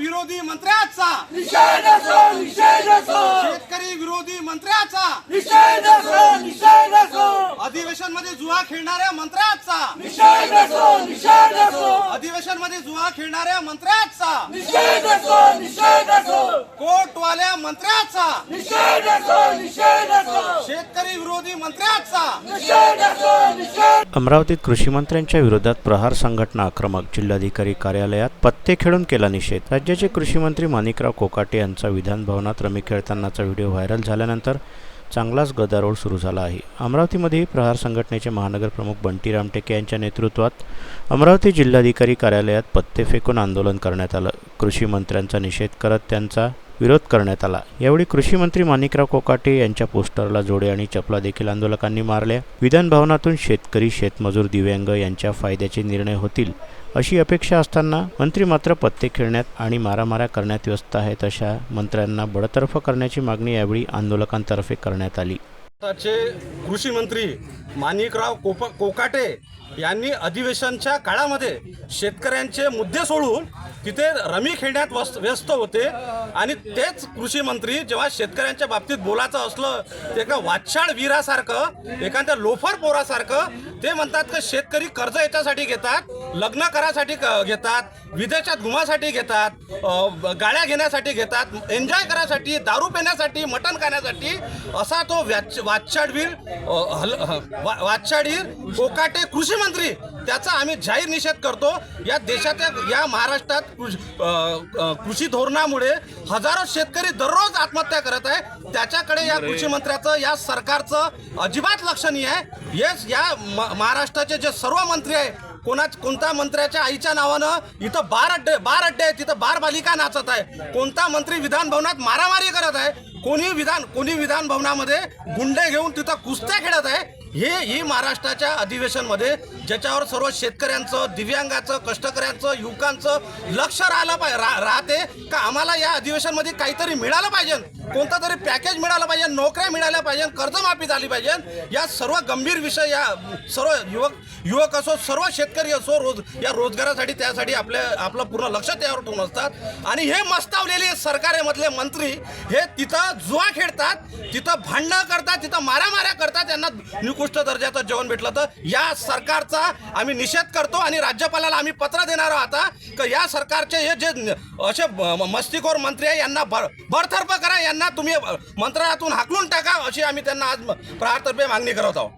विरोधी मंत्र्याचा. निषेध असो निषेध असो. शेतकरी विरोधी मंत्र्याचा. निषेध असो निषेध असो. अधिवेशनमध्ये जुवा खेळणाऱ्या मंत्र्याचा. निषेध असो निषेध असो. अधिवेशनमध्ये जुवा खेळणाऱ्या मंत्र्याचा. निषेध असो निषेध कोटवाल्या मंत्र्याचा. निषेध असो निषेध असो. शेतकरी विरोधी मंत्र्याचा. निषेध असो निषेध. अमरावतीत कृषी मंत्र्यांच्या विरोधात प्रहार संघटना आक्रमक जिल्हाधिकारी कार्यालयात पत्ते खेळून केला निषेध. राज्याचे कृषी मंत्री माणिकराव कोकाटे यांचा विधान भवनात रमी खेळतानाचा व्हिडिओ व्हायरल झाल्यानंतर चांगलाच गदारोळ सुरू झाला आहे. अमरावतीमध्येही प्रहार संघटनेचे महानगर प्रमुख बंटी रामटेके यांच्या नेतृत्वात अमरावती जिल्हाधिकारी कार्यालयात पत्ते फेकून आंदोलन करण्यात आलं. कृषी मंत्र्यांचा निषेध करत त्यांचा विरोध करण्यात आला. यावेळी कृषी मंत्री माणिकराव कोकाटे यांच्या पोस्टरला जोडे आणि चपला देखील आंदोलकांनी मारल्या विधान भवनातून शेतकरी शेतमजूर दिव्यांग यांच्या फायद्याचे निर्णय होतील अशी अपेक्षा असताना मंत्री मात्र पत्ते खेळण्यात आणि मारामाऱ्या करण्यात व्यस्त आहेत अशा मंत्र्यांना बडतर्फ करण्याची मागणी यावेळी आंदोलकांतर्फे करण्यात आली. चे कृषी मंत्री माणिकराव कोप कोकाटे यांनी अधिवेशनच्या काळामध्ये शेतकऱ्यांचे मुद्दे सोडून तिथे रमी खेळण्यात वस्त व्यस्त होते. आणि तेच कृषी मंत्री जेव्हा शेतकऱ्यांच्या बाबतीत बोलायचं असलं ते एका वाचाळ वीरासारखं एखाद्या लोफर पोरासारखं ते म्हणतात की शेतकरी कर्ज याच्यासाठी घेतात लग्न करासाठी क- घेतात विदेशात घुमासाठी घेतात गाड्या घेण्यासाठी घेतात एन्जॉय करायसाठी दारू पिण्यासाठी मटण खाण्यासाठी असा तो व्याच वाचाडवीर हल ह- वा- वाचाडवीर कोकाटे कृषी मंत्री त्याचा आम्ही जाहीर निषेध करतो. या देशाच्या या महाराष्ट्रात कृषी कृषी धोरणामुळे हजारो शेतकरी दररोज आत्महत्या करत आहे. त्याच्याकडे या कृषी मंत्र्याचं या सरकारचं अजिबात लक्ष नाही आहे. येस या म- महाराष्ट्राचे जे सर्व मंत्री आहे कोणा कोणत्या मंत्र्याच्या आईच्या नावानं इथं बार अड्डे बार अड्डे आहेत तिथं बार बालिका नाचत आहे. कोणता मंत्री विधानभवनात मारामारी करत आहे कोणी विधान कोणी विधान भवनामध्ये गुंडे घेऊन तिथं कुस्त्या खेळत आहे? हे ही महाराष्ट्राच्या अधिवेशनमध्ये ज्याच्यावर सर्व शेतकऱ्यांचं दिव्यांगाचं कष्टकऱ्यांचं युवकांचं लक्ष राहिलं पाहिजे राहते का आम्हाला या अधिवेशनमध्ये काहीतरी मिळालं पाहिजे? कोणतं तरी पॅकेज मिळालं पाहिजे नोकऱ्या मिळाल्या पाहिजे कर्जमाफी झाली पाहिजे? या सर्व गंभीर विषय या सर्व युवक युवक असो सर्व शेतकरी असो रोज या रोजगारासाठी त्यासाठी आपल्या आपलं पूर्ण लक्ष त्यावर ठेवून असतात. आणि हे मस्तावलेले सरकारेमधले मंत्री हे तिथं जुआ खेळतात तिथं भांडणं करतात तिथं मारामाऱ्या करतात त्यांना निकृष्ट दर्जाचं जेवण भेटलं तर या सरकारचा आम्ही निषेध करतो आणि राज्यपालाला आम्ही पत्र देणार आहोत आता की या सरकारचे हे जे असे म- मस्तीखोर मंत्री आहे यांना भर बरतर्फ करा यांना तुम्ही मंत्रालयातून हाकलून टाका अशी आम्ही त्यांना आज प्रहारतर्फे मागणी करत आहोत.